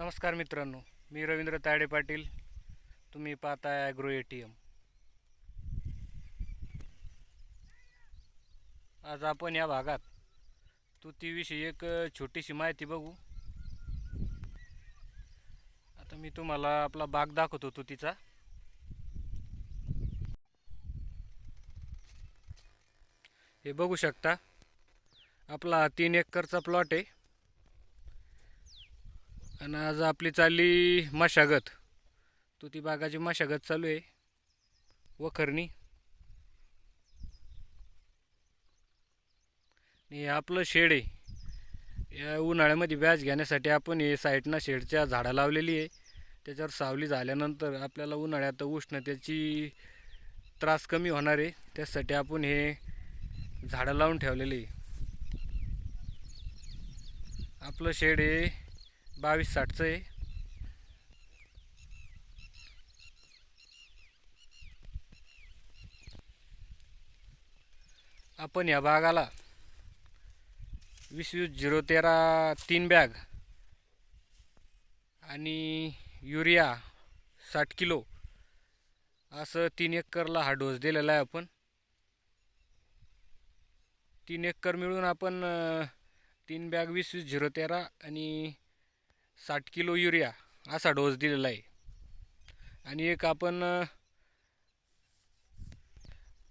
नमस्कार मित्रांनो मी रवींद्र ताडे पाटील तुम्ही पाहताय ॲग्रो ए टी एम आज आपण या भागात तुतीविषयी एक छोटीशी माहिती बघू. आता मी तुम्हाला आपला बाग दाखवतो तुतीचा. हे बघू शकता आपला तीन एकरचा प्लॉट आहे. आणि आज आपली चालली मशागत. तुती बागाची मशागत चालू आहे. वखरणी. आणि हे आपलं शेड आहे. या उन्हाळ्यामध्ये व्याज घेण्यासाठी आपण हे साईडनं शेडच्या झाडं लावलेली आहे. त्याच्यावर सावली झाल्यानंतर आपल्याला उन्हाळ्यात उष्णतेची त्रास कमी होणार आहे. त्यासाठी आपण हे झाडं लावून ठेवलेले आहे. आपलं शेड हे बावीस साठचं आहे. आपण या भागाला वीस वीस झिरो तेरा तीन बॅग आणि युरिया साठ किलो असं तीन एकरला हा डोस दिलेला आहे आपण. तीन एकर मिळून आपण तीन बॅग वीस वीस झिरो तेरा आणि साठ किलो युरिया असा डोस दिलेला आहे. आणि एक आपण प्रतिलिटर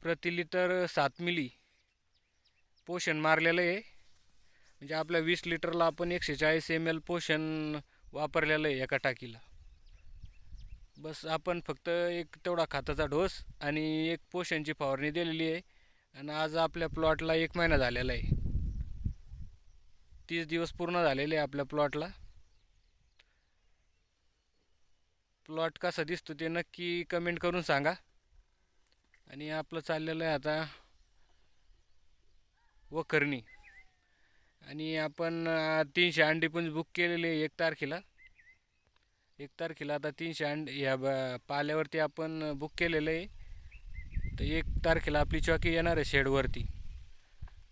प्रति लिटर सात मिली पोषण मारलेलं आहे. म्हणजे आपल्या वीस लिटरला आपण एकशे चाळीस एम एल पोषण वापरलेलं आहे एका टाकीला. बस आपण फक्त एक तेवढा खताचा डोस आणि एक पोषणची फवारणी दिलेली आहे. आणि आज आपल्या प्लॉटला एक महिना झालेला आहे. तीस दिवस पूर्ण झालेले आहे आपल्या प्लॉटला. प्लॉट कसा दिसतो ते नक्की कमेंट करून सांगा. आणि आपलं चाललेलं आहे आता वखरणी. आणि आपण तीनशे अंडी पण बुक केलेले आहे एक तारखेला. एक तारखेला आता तीनशे अंडी ह्या पाल्यावरती आपण बुक केलेलं आहे. तर एक तारखेला आपली चॉकी येणार आहे शेडवरती.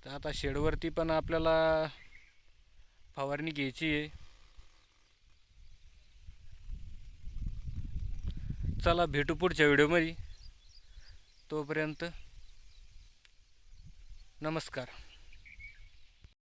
तर आता शेडवरती पण आपल्याला फवारणी घ्यायची आहे. चला भेटू पुढच्या व्हिडिओमध्ये. तोपर्यंत नमस्कार.